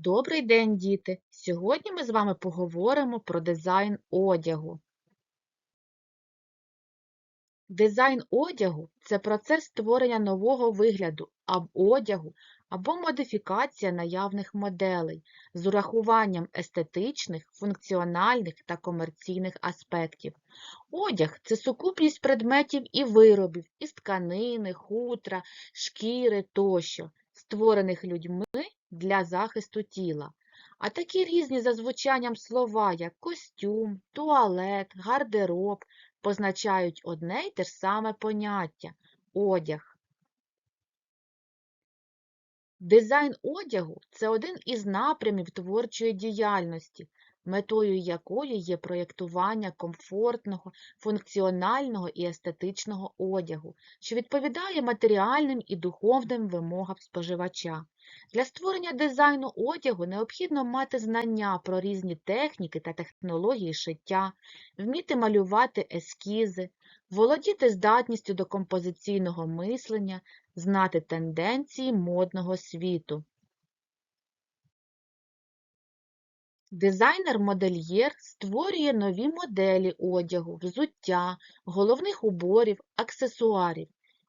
Добрий день, діти! Сьогодні ми з вами поговоримо про дизайн одягу. Дизайн одягу – це процес створення нового вигляду аб одягу або модифікація наявних моделей з урахуванням естетичних, функціональних та комерційних аспектів. Одяг – це сукупність предметів і виробів із тканини, хутра, шкіри тощо, створених людьми для захисту тіла. А такі різні за звучанням слова, як костюм, туалет, гардероб, позначають одне й те ж саме поняття – одяг. Дизайн одягу – це один із напрямів творчої діяльності, метою якої є проєктування комфортного, функціонального і естетичного одягу, що відповідає матеріальним і духовним вимогам споживача. Для створення дизайну одягу необхідно мати знання про різні техніки та технології шиття, вміти малювати ескізи, володіти здатністю до композиційного мислення, знати тенденції модного світу. Дизайнер-модельєр створює нові моделі одягу, взуття, головних уборів, аксесуарів.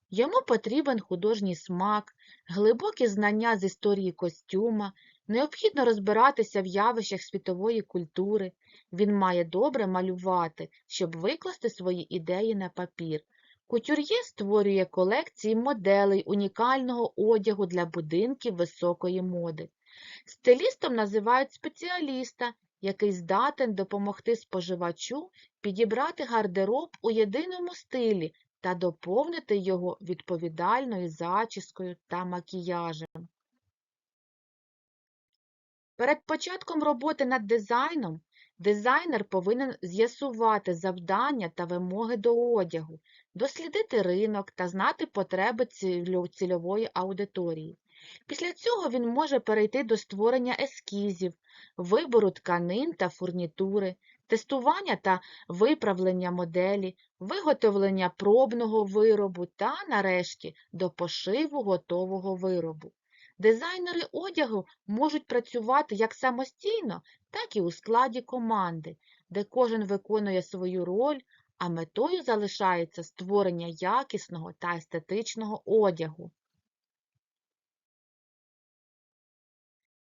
Йому потрібен художній смак, глибокі знання з історії костюма, необхідно розбиратися в явищах світової культури. Він має добре малювати, щоб викласти свої ідеї на папір. Кутюр'є створює колекції моделей унікального одягу для будинків високої моди. Стилістом називають спеціаліста, який здатен допомогти споживачу підібрати гардероб у єдиному стилі та доповнити його відповідальною зачіскою та макіяжем. Перед початком роботи над дизайном дизайнер повинен з'ясувати завдання та вимоги до одягу, дослідити ринок та знати потреби цільової аудиторії. Після цього він може перейти до створення ескізів, вибору тканин та фурнітури, тестування та виправлення моделі, виготовлення пробного виробу та, нарешті, до пошиву готового виробу. Дизайнери одягу можуть працювати як самостійно, так і у складі команди, де кожен виконує свою роль, а метою залишається створення якісного та естетичного одягу.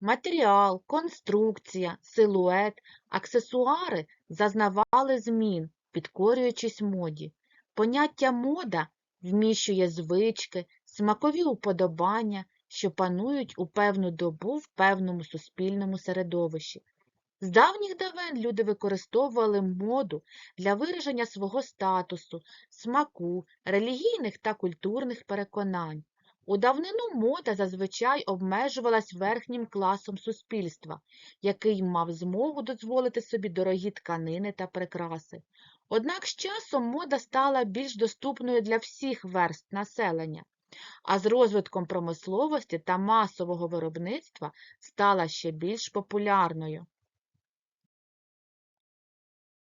Матеріал, конструкція, силует, аксесуари зазнавали змін, підкорюючись моді. Поняття мода вміщує звички, смакові уподобання, що панують у певну добу в певному суспільному середовищі. З давніх давен люди використовували моду для вираження свого статусу, смаку, релігійних та культурних переконань. У давнину мода зазвичай обмежувалась верхнім класом суспільства, який мав змогу дозволити собі дорогі тканини та прикраси. Однак з часом мода стала більш доступною для всіх верст населення, а з розвитком промисловості та масового виробництва стала ще більш популярною.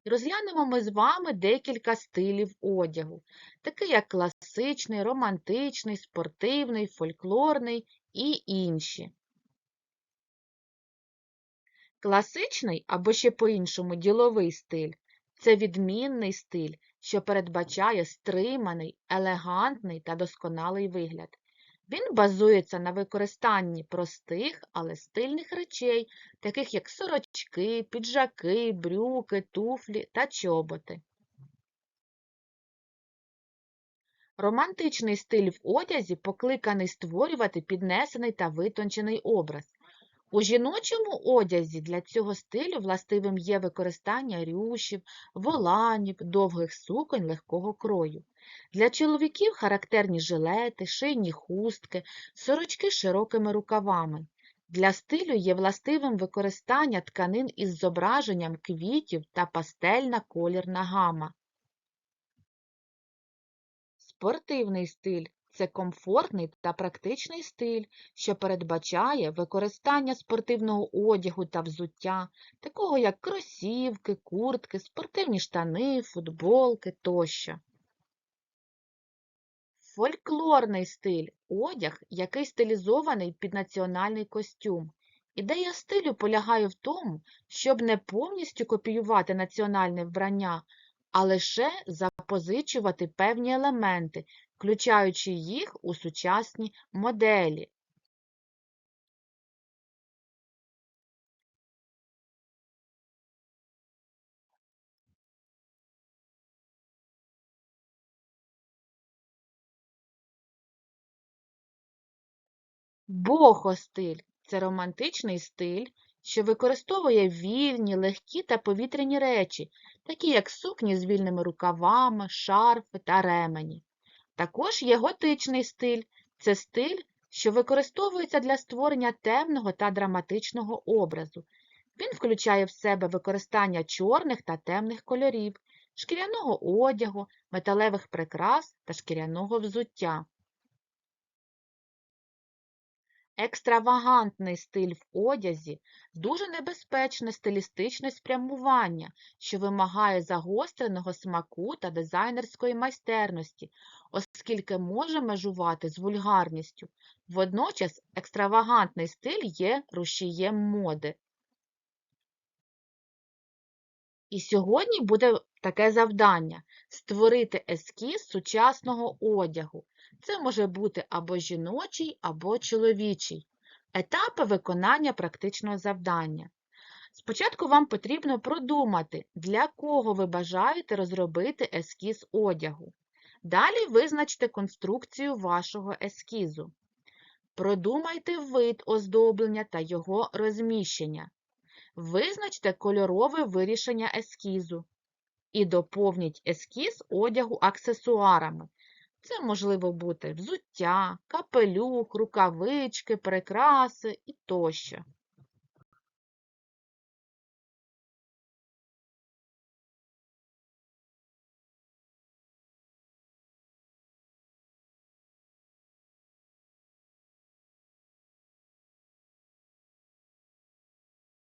Розглянемо ми з вами декілька стилів одягу, такий як класичний, романтичний, спортивний, фольклорний і інші. Класичний або ще по-іншому діловий стиль це відмінний стиль, що передбачає стриманий, елегантний та досконалий вигляд. Він базується на використанні простих, але стильних речей, таких як сорочки, піджаки, брюки, туфлі та чоботи. Романтичний стиль в одязі покликаний створювати піднесений та витончений образ. У жіночому одязі для цього стилю властивим є використання рюшів, воланів, довгих суконь легкого крою. Для чоловіків характерні жилети, шийні хустки, сорочки з широкими рукавами. Для стилю є властивим використання тканин із зображенням квітів та пастельна колірна гама. Спортивний стиль це комфортний та практичний стиль, що передбачає використання спортивного одягу та взуття, такого як кросівки, куртки, спортивні штани, футболки тощо. Фольклорний стиль одяг, який стилізований під національний костюм. Ідея стилю полягає в тому, щоб не повністю копіювати національне вбрання, а лише запозичувати певні елементи, включаючи їх у сучасні моделі. Бохо-стиль – це романтичний стиль, що використовує вільні, легкі та повітряні речі, такі як сукні з вільними рукавами, шарфи та ремені. Також є готичний стиль – це стиль, що використовується для створення темного та драматичного образу. Він включає в себе використання чорних та темних кольорів, шкіряного одягу, металевих прикрас та шкіряного взуття. Екстравагантний стиль в одязі – дуже небезпечне стилістичне спрямування, що вимагає загостреного смаку та дизайнерської майстерності, оскільки може межувати з вульгарністю. Водночас екстравагантний стиль є рушієм моди. І сьогодні буде таке завдання – створити ескіз сучасного одягу. Це може бути або жіночий, або чоловічий. Етапи виконання практичного завдання. Спочатку вам потрібно продумати, для кого ви бажаєте розробити ескіз одягу. Далі визначте конструкцію вашого ескізу. Продумайте вид оздоблення та його розміщення. Визначте кольорове вирішення ескізу. І доповніть ескіз одягу аксесуарами. Це можливо бути взуття, капелюх, рукавички, прикраси і тощо.